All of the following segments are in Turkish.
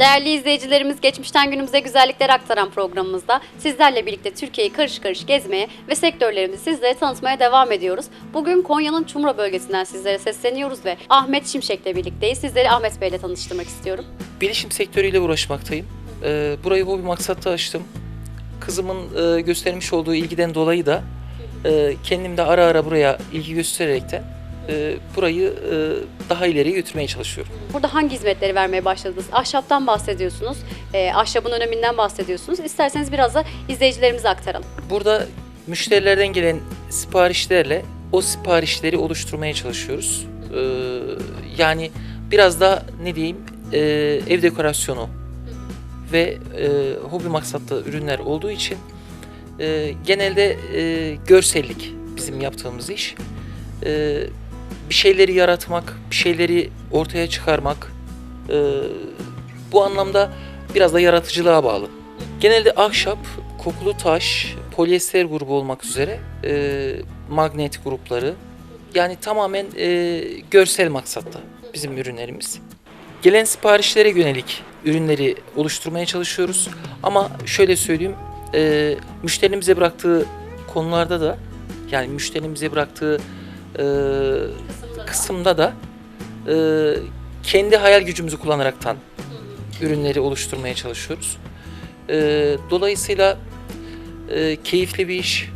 Değerli izleyicilerimiz geçmişten günümüze güzellikler aktaran programımızda sizlerle birlikte Türkiye'yi karış karış gezmeye ve sektörlerimizi sizlere tanıtmaya devam ediyoruz. Bugün Konya'nın Çumra bölgesinden sizlere sesleniyoruz ve Ahmet Şimşek'le birlikteyiz. Sizleri Ahmet Bey'le tanıştırmak istiyorum. Bilişim sektörüyle uğraşmaktayım. Ee, burayı hobi maksatla açtım. Kızımın e, göstermiş olduğu ilgiden dolayı da e, kendim de ara ara buraya ilgi göstererekten e, burayı e, daha ileriye götürmeye çalışıyorum. Burada hangi hizmetleri vermeye başladınız? Ahşaptan bahsediyorsunuz, e, ahşabın öneminden bahsediyorsunuz. İsterseniz biraz da izleyicilerimize aktaralım. Burada müşterilerden gelen siparişlerle o siparişleri oluşturmaya çalışıyoruz. Yani biraz da ne diyeyim e, ev dekorasyonu ve e, hobi maksatlı ürünler olduğu için e, genelde e, görsellik bizim yaptığımız iş. E, bir şeyleri yaratmak, bir şeyleri ortaya çıkarmak e, bu anlamda biraz da yaratıcılığa bağlı. Genelde ahşap, kokulu taş, polyester grubu olmak üzere e, magnet grupları yani tamamen e, görsel maksatta bizim ürünlerimiz. Gelen siparişlere yönelik ürünleri oluşturmaya çalışıyoruz. Ama şöyle söyleyeyim, e, müşterinin bize bıraktığı konularda da yani müşterinin bize bıraktığı e, kısımda da e, kendi hayal gücümüzü kullanaraktan ürünleri oluşturmaya çalışıyoruz. E, dolayısıyla e, keyifli bir iş.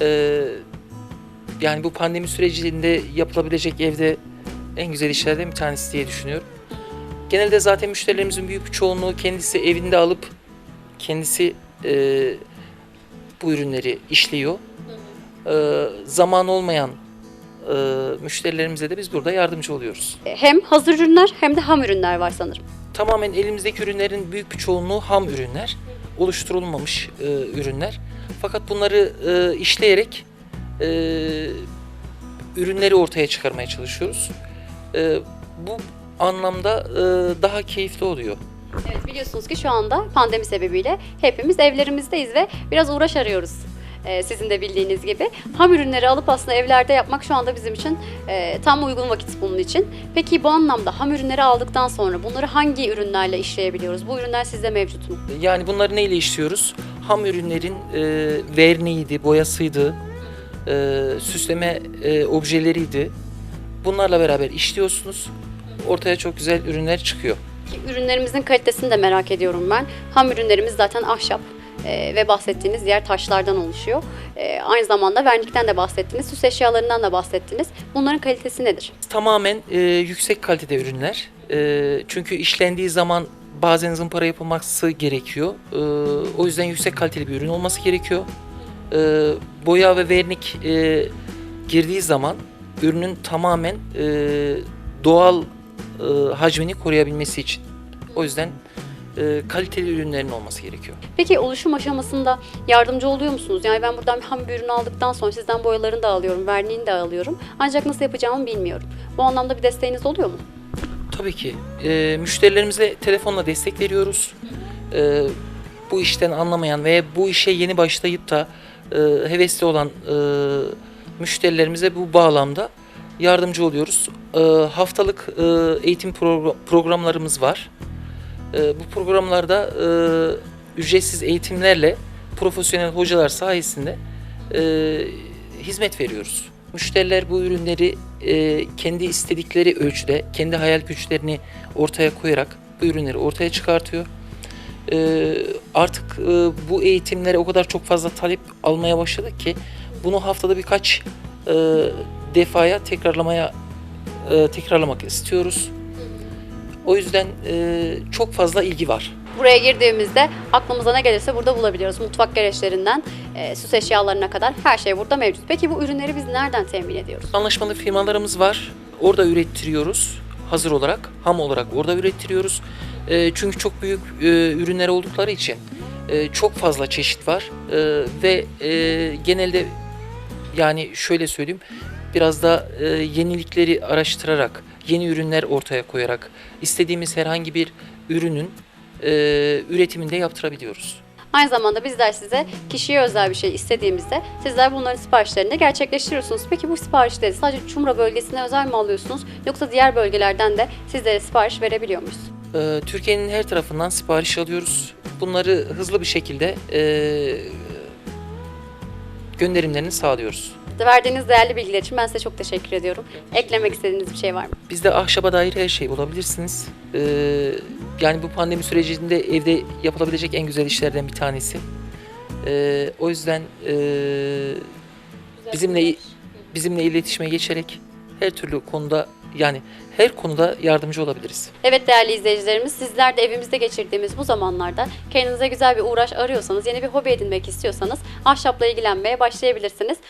E, yani bu pandemi sürecinde yapılabilecek evde en güzel işlerden bir tanesi diye düşünüyorum. Genelde zaten müşterilerimizin büyük çoğunluğu kendisi evinde alıp kendisi e, bu ürünleri işliyor. E, zaman olmayan e, müşterilerimize de biz burada yardımcı oluyoruz. Hem hazır ürünler hem de ham ürünler var sanırım. Tamamen elimizdeki ürünlerin büyük bir çoğunluğu ham ürünler, oluşturulmamış e, ürünler. Fakat bunları işleyerek ürünleri ortaya çıkarmaya çalışıyoruz. Bu anlamda daha keyifli oluyor. Evet biliyorsunuz ki şu anda pandemi sebebiyle hepimiz evlerimizdeyiz ve biraz uğraş arıyoruz. Ee, sizin de bildiğiniz gibi. Ham ürünleri alıp aslında evlerde yapmak şu anda bizim için e, tam uygun vakit bunun için. Peki bu anlamda ham ürünleri aldıktan sonra bunları hangi ürünlerle işleyebiliyoruz? Bu ürünler sizde mevcut mu? Yani bunları neyle işliyoruz? Ham ürünlerin e, verniğiydi, boyasıydı, e, süsleme e, objeleriydi. Bunlarla beraber işliyorsunuz. Ortaya çok güzel ürünler çıkıyor. Ürünlerimizin kalitesini de merak ediyorum ben. Ham ürünlerimiz zaten ahşap e, ve bahsettiğiniz diğer taşlardan oluşuyor. E, aynı zamanda vernikten de bahsettiniz, süs eşyalarından da bahsettiniz. Bunların kalitesi nedir? Tamamen e, yüksek kalitede ürünler. E, çünkü işlendiği zaman bazen zımpara yapılması gerekiyor. E, o yüzden yüksek kaliteli bir ürün olması gerekiyor. E, boya ve vernik e, girdiği zaman ürünün tamamen e, doğal e, hacmini koruyabilmesi için. O yüzden e, kaliteli ürünlerin olması gerekiyor. Peki oluşum aşamasında yardımcı oluyor musunuz? Yani ben buradan bir ham bir ürün aldıktan sonra sizden boyalarını da alıyorum, verniğini de alıyorum. Ancak nasıl yapacağımı bilmiyorum. Bu anlamda bir desteğiniz oluyor mu? Tabii ki. E, müşterilerimize telefonla destek veriyoruz. E, bu işten anlamayan veya bu işe yeni başlayıp da e, hevesli olan e, müşterilerimize bu bağlamda yardımcı oluyoruz. E, haftalık e, eğitim progr- programlarımız var. E, bu programlarda e, ücretsiz eğitimlerle profesyonel hocalar sayesinde e, hizmet veriyoruz. Müşteriler bu ürünleri e, kendi istedikleri ölçüde, kendi hayal güçlerini ortaya koyarak bu ürünleri ortaya çıkartıyor. E, artık e, bu eğitimlere o kadar çok fazla talep almaya başladık ki bunu haftada birkaç e, defaya tekrarlamaya e, tekrarlamak istiyoruz. O yüzden e, çok fazla ilgi var. Buraya girdiğimizde aklımıza ne gelirse burada bulabiliyoruz. Mutfak gereçlerinden e, süs eşyalarına kadar her şey burada mevcut. Peki bu ürünleri biz nereden temin ediyoruz? Anlaşmalı firmalarımız var. Orada ürettiriyoruz. Hazır olarak, ham olarak orada ürettiriyoruz. E, çünkü çok büyük e, ürünler oldukları için e, çok fazla çeşit var. E, ve e, genelde yani şöyle söyleyeyim biraz da e, yenilikleri araştırarak, yeni ürünler ortaya koyarak istediğimiz herhangi bir ürünün e, üretiminde yaptırabiliyoruz. Aynı zamanda bizler size kişiye özel bir şey istediğimizde sizler bunların siparişlerini de gerçekleştiriyorsunuz. Peki bu siparişleri sadece Çumra bölgesine özel mi alıyorsunuz yoksa diğer bölgelerden de sizlere sipariş verebiliyor muyuz? Ee, Türkiye'nin her tarafından sipariş alıyoruz. Bunları hızlı bir şekilde e, gönderimlerini sağlıyoruz. Verdiğiniz değerli bilgiler için ben size çok teşekkür ediyorum. Eklemek istediğiniz bir şey var mı? Bizde ahşaba dair her şeyi bulabilirsiniz. Ee, yani bu pandemi sürecinde evde yapılabilecek en güzel işlerden bir tanesi. Ee, o yüzden e, bizimle bizimle iletişime geçerek her türlü konuda yani her konuda yardımcı olabiliriz. Evet değerli izleyicilerimiz sizler de evimizde geçirdiğimiz bu zamanlarda kendinize güzel bir uğraş arıyorsanız, yeni bir hobi edinmek istiyorsanız ahşapla ilgilenmeye başlayabilirsiniz.